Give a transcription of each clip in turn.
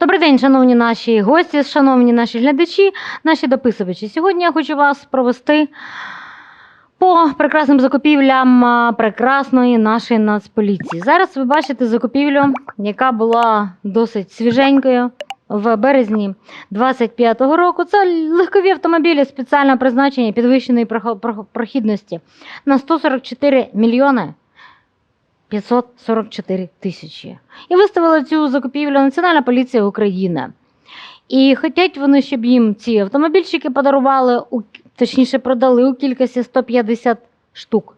Добрий день, шановні наші гості, шановні наші глядачі, наші дописувачі. Сьогодні я хочу вас провести по прекрасним закупівлям прекрасної нашої нацполіції. Зараз ви бачите закупівлю, яка була досить свіженькою в березні 25-го року. Це легкові автомобілі спеціального призначення підвищеної прохідності на 144 мільйони 544 тисячі. І виставила цю закупівлю Національна поліція України. І хотять вони, щоб їм ці автомобільчики подарували, точніше, продали у кількості 150 штук.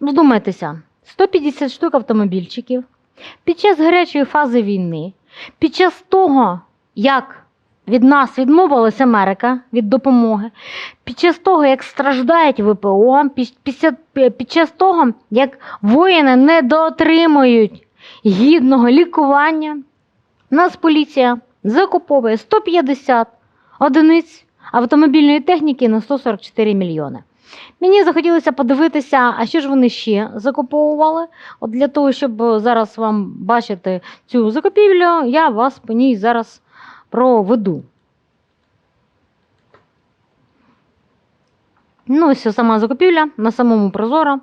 Вдумайтеся, 150 штук автомобільчиків під час гарячої фази війни, під час того, як від нас відмовилась Америка від допомоги, під час того, як страждають ВПО, під, час того, як воїни не доотримують гідного лікування, нас поліція закуповує 150 одиниць автомобільної техніки на 144 мільйони. Мені захотілося подивитися, а що ж вони ще закуповували. От для того, щоб зараз вам бачити цю закупівлю, я вас по ній зараз проведу. Ну, ось сама закупівля на самому Прозоро.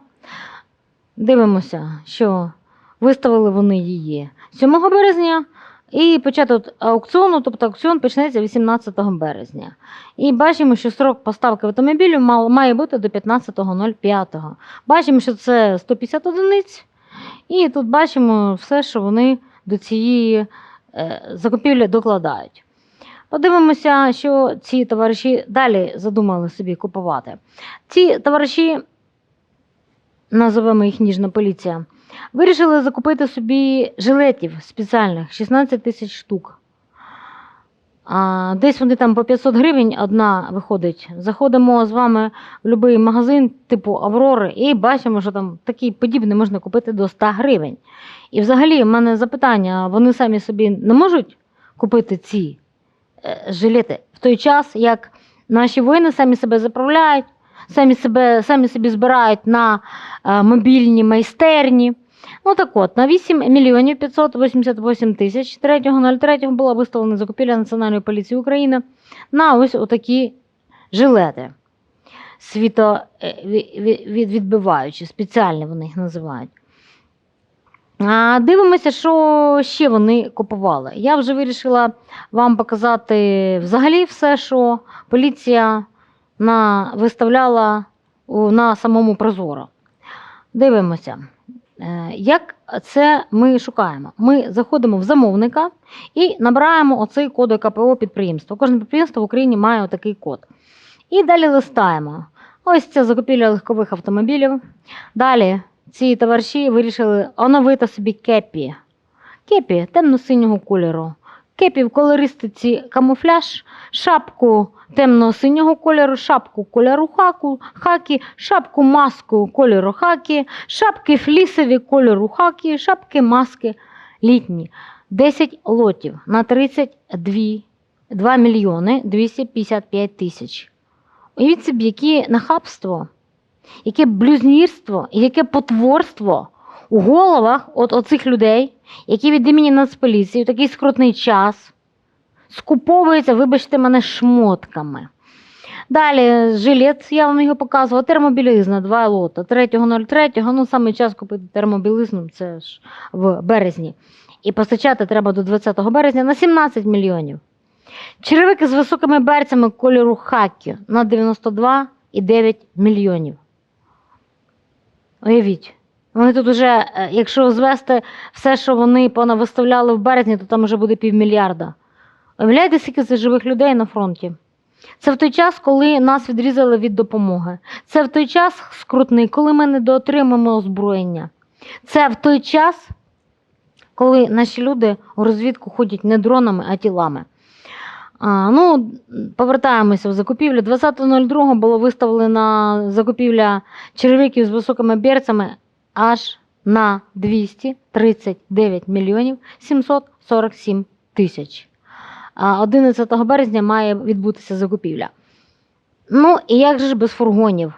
Дивимося, що виставили вони її 7 березня. І початок аукціону, тобто аукціон почнеться 18 березня. І бачимо, що срок поставки автомобілів має бути до 15.05. Бачимо, що це 150 одиниць. І тут бачимо все, що вони до цієї е, закупівлі докладають. Подивимося, що ці товариші далі задумали собі купувати. Ці товариші, називаємо їх ніжна поліція, вирішили закупити собі жилетів спеціальних 16 тисяч штук. Десь вони там по 500 гривень одна виходить. Заходимо з вами в будь-який магазин типу Аврори і бачимо, що там такий подібний можна купити до 100 гривень. І взагалі, в мене запитання: вони самі собі не можуть купити ці е, жилети в той час, як наші воїни самі себе заправляють, самі, себе, самі собі збирають на е, мобільні майстерні. Ну так от, на 8 мільйонів 588 тисяч 3.03 була виставлена закупівля Національної поліції України на ось отакі жилети. Світо е, спеціальні вони їх називають. А, дивимося, що ще вони купували. Я вже вирішила вам показати взагалі все, що поліція на, виставляла на самому Прозоро. Дивимося. Е, Як це ми шукаємо? Ми заходимо в замовника і набираємо оцей код КПО підприємства. Кожне підприємство в Україні має такий код. І далі листаємо. Ось це закупівля легкових автомобілів. Далі ці товариші вирішили оновити собі кепі. Кепі темно-синього кольору. Кепі в колористиці камуфляж, шапку темно-синього кольору, шапку кольору хаку, хакі, шапку маску кольору хакі, шапки флісові кольору хакі, шапки маски літні. 10 лотів на 32 2 мільйони 255 тисяч. Уявіть собі, яке нахабство, яке блюзнірство яке потворство у головах от оцих людей, які від імені Нацполіції в такий скрутний час скуповуються, вибачте мене, шмотками. Далі жилет, я вам його показувала, термобілизна, два лота. 3.03, ну саме час купити термобілизну, це ж в березні. І постачати треба до 20 березня на 17 мільйонів. Черевики з високими берцями кольору хакі на 92,9 мільйонів. Уявіть. Вони тут уже, е, якщо звести все, що вони понавиставляли в березні, то там вже буде півмільярда. Уявляєте, скільки це живих людей на фронті? Це в той час, коли нас відрізали від допомоги. Це в той час скрутний, коли ми не доотримуємо озброєння. Це в той час, коли наші люди у розвідку ходять не дронами, а тілами. А, ну, повертаємося в закупівлю. 20.02 було виставлена закупівля черевиків з високими берцями аж на 239 мільйонів 747 тисяч. 11 березня має відбутися закупівля. Ну і як же ж без фургонів?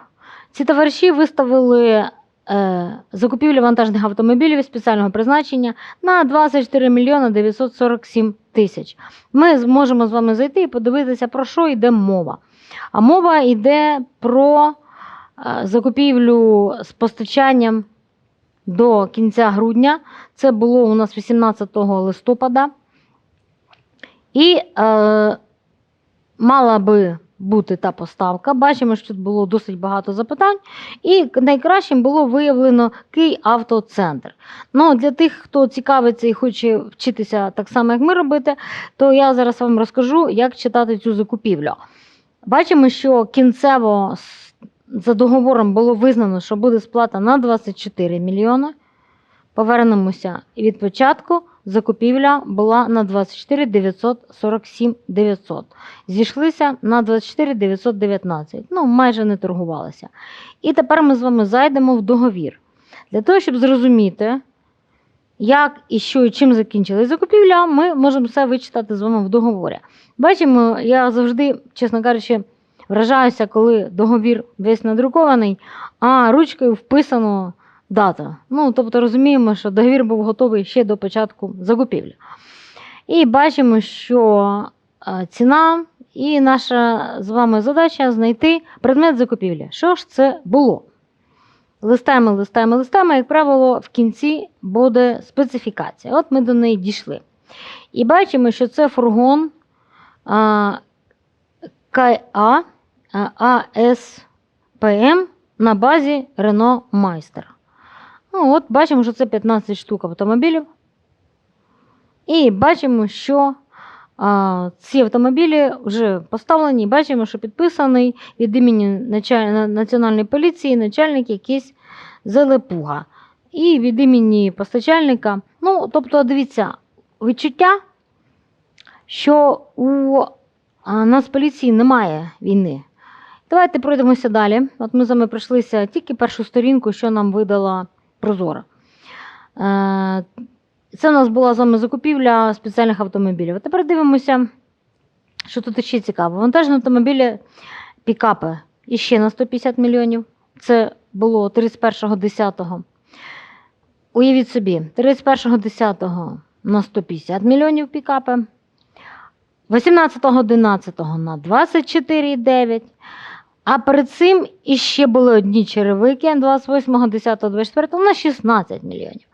Ці товариші виставили е, закупівлю вантажних автомобілів спеціального призначення на 24 мільйони 947 тисяч. Ми зможемо з вами зайти і подивитися, про що йде мова. А мова йде про е, закупівлю з постачанням до кінця грудня. Це було у нас 18 листопада. І е, мала би бути та поставка. Бачимо, що тут було досить багато запитань. І найкращим було виявлено Київавтоцентр. Ну, для тих, хто цікавиться і хоче вчитися так само, як ми робити, то я зараз вам розкажу, як читати цю закупівлю. Бачимо, що кінцево за договором було визнано, що буде сплата на 24 мільйони. Повернемося від початку. Закупівля була на 24 947 900. Зійшлися на 24 919. Ну, майже не торгувалися. І тепер ми з вами зайдемо в договір. Для того, щоб зрозуміти, як і що і чим закінчилась закупівля, ми можемо все вичитати з вами в договорі. Бачимо, я завжди, чесно кажучи, вражаюся, коли договір весь надрукований, а ручкою вписано дата. Ну, тобто розуміємо, що договір був готовий ще до початку закупівлі. І бачимо, що е, ціна і наша з вами задача знайти предмет закупівлі. Що ж це було? Листаємо, листаємо, листаємо, як правило, в кінці буде специфікація. От ми до неї дійшли. І бачимо, що це фургон КА АСПМ на базі Renault Meister. Ну, от бачимо, що це 15 штук автомобілів. І бачимо, що а, ці автомобілі вже поставлені. Бачимо, що підписаний від імені началь... Національної поліції начальник якийсь Зелепуга. І від імені постачальника. Ну, тобто, дивіться, відчуття, що у а, Нацполіції немає війни. Давайте пройдемося далі. От ми з вами пройшлися тільки першу сторінку, що нам видала Прозора. Е, Це у нас була з вами закупівля спеціальних автомобілів. А тепер дивимося, що тут ще цікаво. Вантажні автомобілі пікапи іще на 150 мільйонів. Це було 31.10. Уявіть собі, 31.10 на 150 мільйонів пікапи. 18.11 на 24,9. А перед цим іще були одні черевики 28, 10, 24 на 16 мільйонів.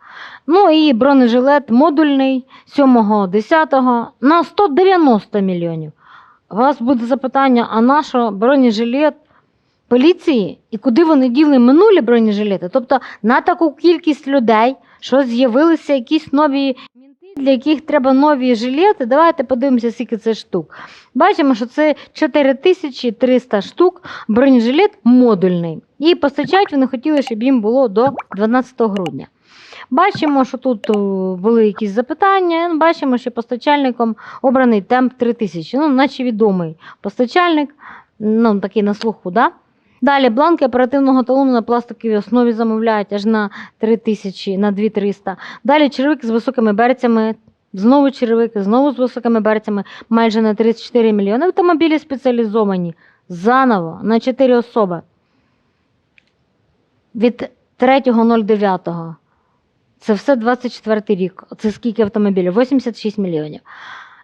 Ну і бронежилет модульний 7, 10 на 190 мільйонів. У вас буде запитання, а на що бронежилет поліції і куди вони діли минулі бронежилети? Тобто на таку кількість людей, що з'явилися якісь нові для яких треба нові жилети. Давайте подивимося, скільки це штук. Бачимо, що це 4300 штук бронежилет модульний. І постачають вони хотіли, щоб їм було до 12 грудня. Бачимо, що тут були якісь запитання. Бачимо, що постачальником обраний темп 3000. Ну, наче відомий постачальник, ну, такий на слуху, да? Далі бланки оперативного талону на пластиковій основі замовляють аж на 3000, на 2300. Далі черевики з високими берцями, знову черевики, знову з високими берцями, майже на 34 мільйони. Автомобілі спеціалізовані заново на 4 особи. Від 3.09. Це все 24 рік. Це скільки автомобілів? 86 мільйонів.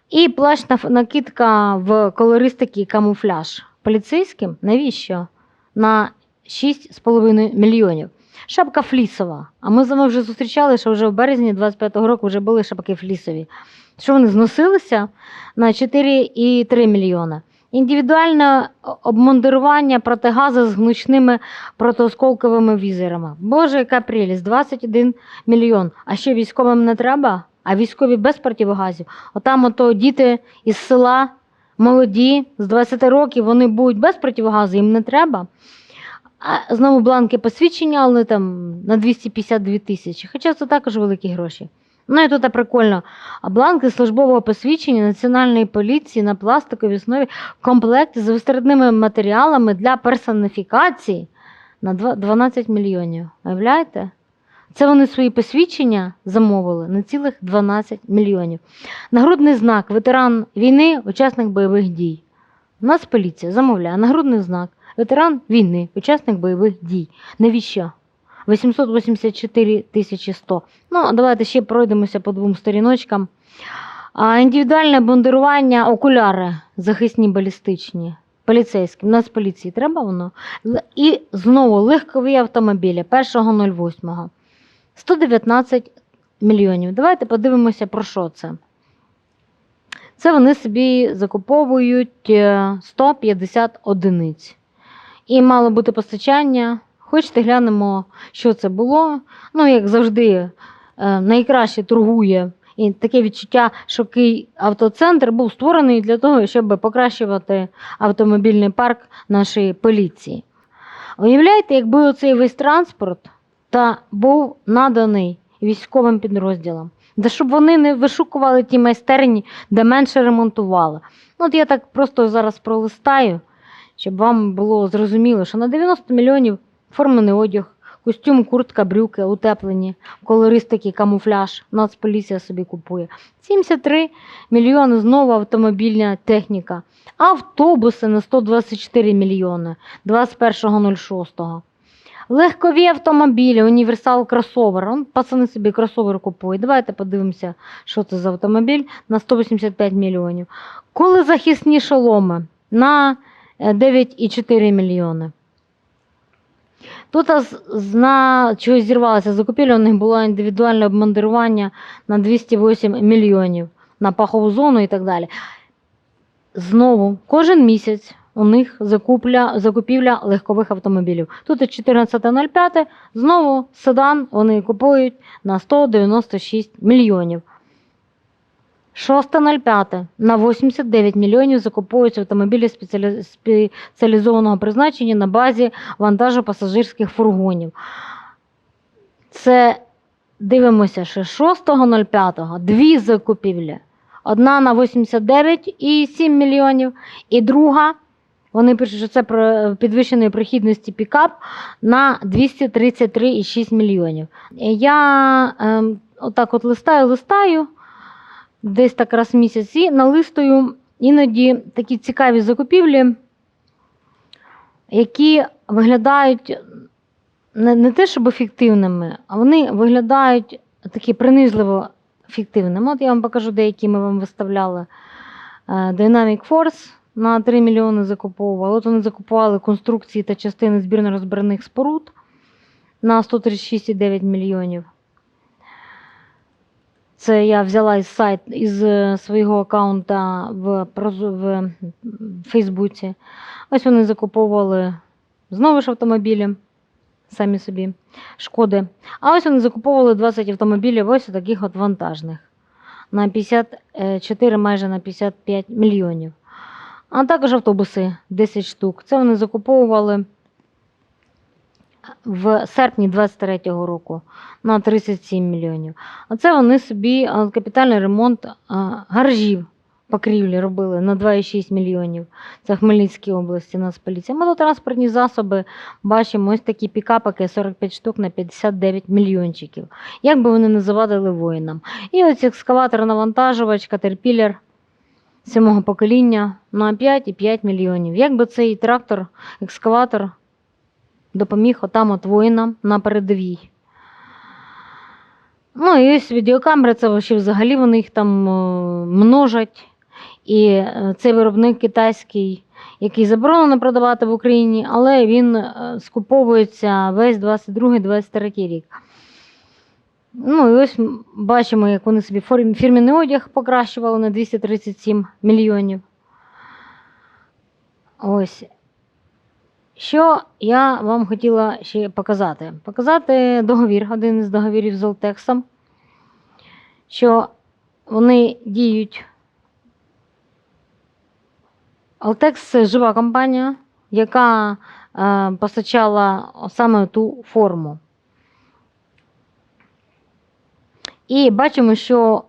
І плащ накидка в колористики камуфляж. Поліцейським навіщо? На 6,5 мільйонів. Шапка флісова. А ми з вами вже зустрічали, що вже в березні 25-го року вже були шапки флісові. Що вони зносилися на 4,3 мільйона. Індивідуальне обмундирування протигази з гнучними протоосколковими візерами. Боже, яка прелість, 21 мільйон. А що військовим не треба? А військові без противогазів. Отам ото діти із села молоді, з 20 років, вони будуть без противогазу, їм не треба. А знову бланки посвідчення, але там на 252 тисячі. Хоча це також великі гроші. Ну і тут прикольно. Бланки службового посвідчення Національної поліції на пластиковій основі в з вистрадними матеріалами для персоніфікації на 12 мільйонів. Уявляєте? Це вони свої посвідчення замовили на цілих 12 мільйонів. Нагрудний знак ветеран війни, учасник бойових дій. Нацполіція замовляє нагрудний знак ветеран війни, учасник бойових дій. Навіщо? 884 тисячі 100. Ну, давайте ще пройдемося по двом сторіночкам. А, індивідуальне бандерування, окуляри захисні балістичні. Поліцейським, Нацполіції треба воно. І знову легкові автомобілі 1.08. 119 мільйонів. Давайте подивимося, про що це. Це вони собі закуповують е, 150 одиниць. І мало бути постачання. Хочете, глянемо, що це було. Ну, як завжди, е, найкраще торгує. І таке відчуття, що Київ автоцентр був створений для того, щоб покращувати автомобільний парк нашої поліції. Уявляєте, якби оцей весь транспорт та був наданий військовим підрозділам, де щоб вони не вишукували ті майстерні, де менше ремонтували. Ну, от я так просто зараз пролистаю, щоб вам було зрозуміло, що на 90 мільйонів формений одяг, костюм, куртка, брюки, утеплені, колористики, камуфляж, Нацполіція собі купує. 73 мільйони знову автомобільна техніка. Автобуси на 124 мільйони 21.06. Легкові автомобілі, універсал кросовер. Пацани собі кросовер купують. Давайте подивимося, що це за автомобіль на 185 мільйонів. Коли захисні шоломи на е, 9,4 мільйони. Тут а, з- зна чогось зірвалося закупівля, у них було індивідуальне обмандирування на 208 мільйонів на пахову зону і так далі. Знову кожен місяць у них закупля, закупівля легкових автомобілів. Тут 14.05, знову седан вони купують на 196 мільйонів. 6.05 на 89 мільйонів закуповуються автомобілі спеціалізованого призначення на базі вантажу пасажирських фургонів. Це дивимося, що 6.05 дві закупівлі. Одна на 89,7 мільйонів, і друга, вони пишуть, що це про підвищеної прохідності пікап на 233,6 мільйонів. Я ем, отак от листаю, листаю, десь так раз в місяць, і налистую іноді такі цікаві закупівлі, які виглядають не, не те, щоб фіктивними, а вони виглядають такі принизливо фіктивними. От я вам покажу деякі ми вам виставляли. Е, Dynamic Force на 3 мільйони закуповували. От вони закупували конструкції та частини збірно-розбірних споруд на 136,9 мільйонів. Це я взяла із сайт із е, свого аккаунта в, в Фейсбуці. Ось вони закуповували знову ж автомобілі, самі собі, шкоди. А ось вони закуповували 20 автомобілів, ось таких от вантажних. На 54, майже на 55 мільйонів. А також автобуси 10 штук. Це вони закуповували в серпні 23-го року на 37 мільйонів. А це вони собі капітальний ремонт гаражів покрівлі робили на 2,6 мільйонів. Це Хмельницькій області Нацполіція. Мототранспортні засоби бачимо ось такі пікапики 45 штук на 59 мільйончиків. Як би вони не завадили воїнам. І ось екскаватор навантажувач, катерпілер сьомого покоління на 5,5 мільйонів. Як би цей трактор, екскаватор допоміг отам от воїнам на передовій. Ну і ось відеокамери, це взагалі вони їх там е, множать. І е, цей виробник китайський, який заборонено продавати в Україні, але він е, скуповується весь 22-23 рік. Ну і ось бачимо, як вони собі фірміний одяг покращували на 237 мільйонів. Ось. Що я вам хотіла ще показати? Показати договір, один із договірів з Олтексом, що вони діють. Алтекс це жива компанія, яка е, постачала саме ту форму. І бачимо, що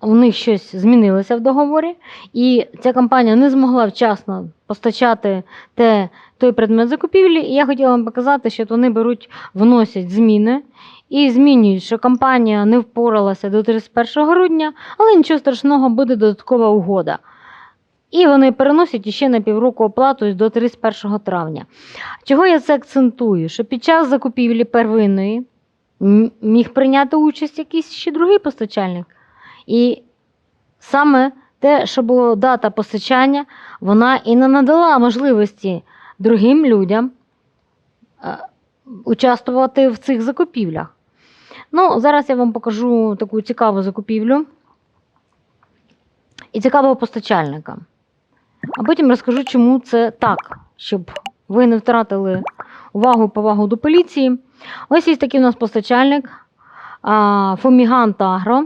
у них щось змінилося в договорі, і ця компанія не змогла вчасно постачати те, той предмет закупівлі. І я хотіла вам показати, що вони беруть, вносять зміни і змінюють, що компанія не впоралася до 31 грудня, але нічого страшного, буде додаткова угода. І вони переносять іще на півроку оплату до 31 травня. Чого я це акцентую? Що під час закупівлі первинної міг прийняти участь якийсь ще другий постачальник. І саме те, що було дата постачання, вона і не надала можливості другим людям е, участвувати в цих закупівлях. Ну, зараз я вам покажу таку цікаву закупівлю і цікавого постачальника. А потім розкажу, чому це так, щоб ви не втратили увагу повагу до поліції. Ось є такий у нас постачальник Фомігант Агро.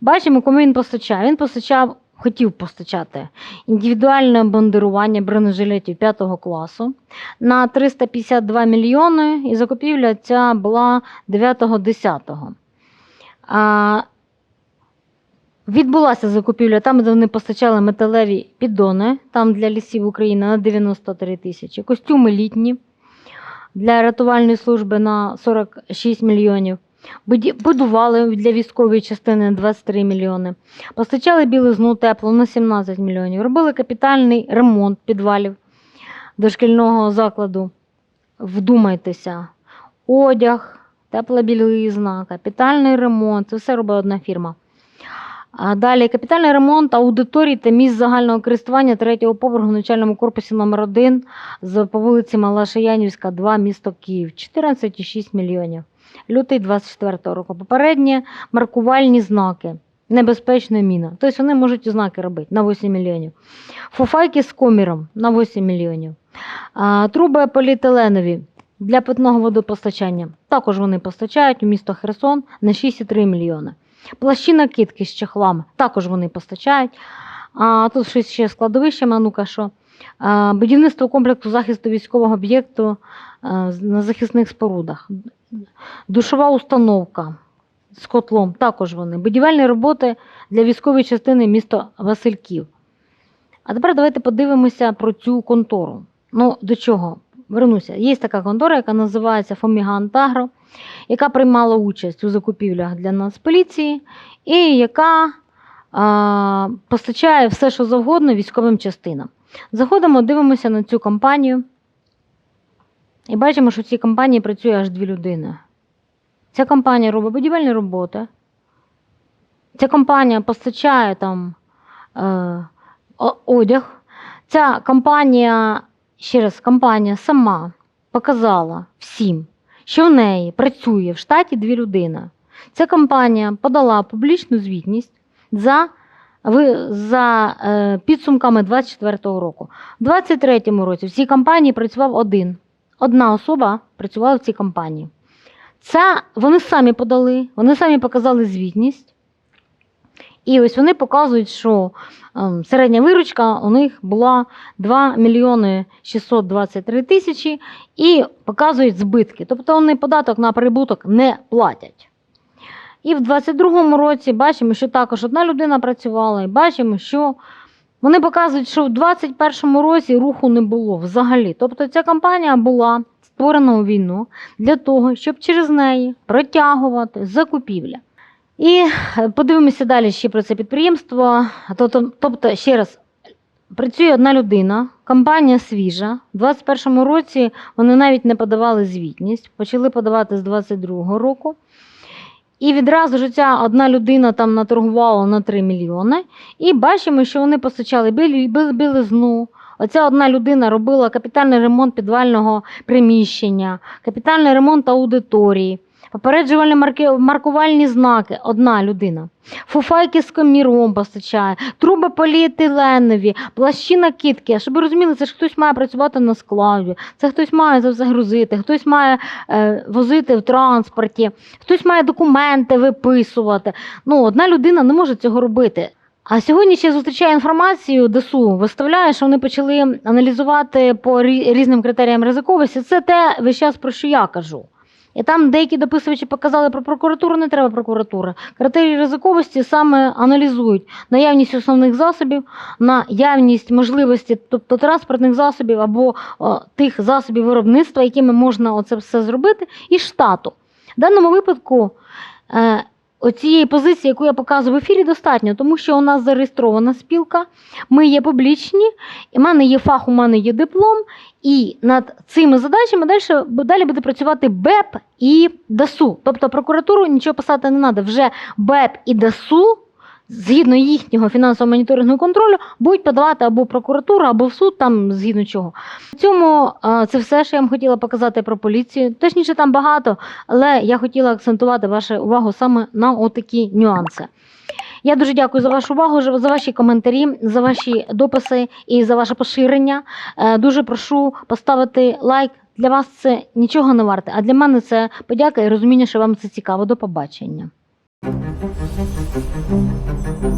Бачимо, кому він постачає. Він постачав, хотів постачати індивідуальне бандирування бронежилетів 5 класу на 352 мільйони, і закупівля ця була 9-10. Відбулася закупівля там, де вони постачали металеві піддони, там для лісів України на 93 тисячі, костюми літні для рятувальної служби на 46 мільйонів. Будували для військової частини 23 мільйони. Постачали білизну теплу на 17 мільйонів. Робили капітальний ремонт підвалів дошкільного закладу. Вдумайтеся, одяг, тепла білизна, капітальний ремонт це все робила одна фірма. А далі капітальний ремонт аудиторій та місць загального користування третього поверху в начальному корпусі номер 1 з по вулиці Мала Шаянівська, 2, місто Київ, 14,6 мільйонів. Лютий 24 року. Попередні маркувальні знаки. Небезпечна міна. Тобто вони можуть знаки робити на 8 мільйонів. Фуфайки з коміром на 8 мільйонів. Труби поліетиленові для питного водопостачання. Також вони постачають у місто Херсон на 6,3 мільйони. Плащі накидки з чехлами. Також вони постачають. А тут щось ще складовище, манука, що будівництво комплексу захисту військового об'єкту на захисних спорудах. Душова установка з котлом, також вони. Будівельні роботи для військової частини міста Васильків. А тепер давайте подивимося про цю контору. Ну, до чого? Вернуся. Є така контора, яка називається Фомігант Агро, яка приймала участь у закупівлях для Нацполіції і яка а, постачає все, що завгодно військовим частинам. Заходимо, дивимося на цю компанію. І бачимо, що в цій компанії працює аж дві людини. Ця компанія робить будівельні роботи. Ця компанія постачає там е, одяг. Ця компанія, ще раз, компанія сама показала всім, що в неї працює в штаті дві людини. Ця компанія подала публічну звітність за, за е, підсумками 2024 року. У 2023 році в цій компанії працював один. Одна особа працювала в цій компанії. Це вони самі подали, вони самі показали звітність. І ось вони показують, що ем, середня виручка у них була 2 мільйони 623 тисячі і показують збитки. Тобто вони податок на прибуток не платять. І в 2022 році бачимо, що також одна людина працювала, і бачимо, що вони показують, що в 2021 році руху не було взагалі. Тобто ця компанія була створена у війну для того, щоб через неї протягувати закупівля. І е, подивимося далі ще про це підприємство. Тобто, тобто, ще раз, працює одна людина, компанія свіжа. У 2021 році вони навіть не подавали звітність, почали подавати з 2022 року. І відразу ж ця одна людина там наторгувала на 3 мільйони. І бачимо, що вони постачали білизну. Оця одна людина робила капітальний ремонт підвального приміщення, капітальний ремонт аудиторії, попереджувальні марки, маркувальні знаки одна людина. Фуфайки з коміром постачає, труби поліетиленові, плащі накидки. Щоб ви розуміли, це ж хтось має працювати на складі, це хтось має це все грузити, хтось має е, возити в транспорті, хтось має документи виписувати. Ну, одна людина не може цього робити. А сьогодні ще зустрічаю інформацію, ДСУ виставляє, що вони почали аналізувати по різним критеріям ризиковості. Це те весь час, про що я кажу. І там деякі дописувачі показали про прокуратуру, не треба прокуратури. Критерії ризиковості саме аналізують наявність основних засобів, наявність можливості, тобто транспортних засобів або о, тих засобів виробництва, якими можна оце все зробити, і штату. В даному випадку е, оцієї позиції, яку я показую в ефірі, достатньо, тому що у нас зареєстрована спілка, ми є публічні, і в мене є фах, у мене є диплом, і над цими задачами далі, далі буде працювати БЕП і ДАСУ. Тобто прокуратуру нічого писати не треба. Вже БЕП і ДАСУ, згідно їхнього фінансово моніторингового контролю, будуть подавати або в прокуратуру, або в суд, там згідно чого. В цьому це все, що я вам хотіла показати про поліцію. Точніше, там багато, але я хотіла акцентувати вашу увагу саме на отакі нюанси. Я дуже дякую за вашу увагу, за ваші коментарі, за ваші дописи і за ваше поширення. Е, Дуже прошу поставити лайк. Для вас це нічого не варте, а для мене це подяка і розуміння, що вам це цікаво. До побачення. Thank you.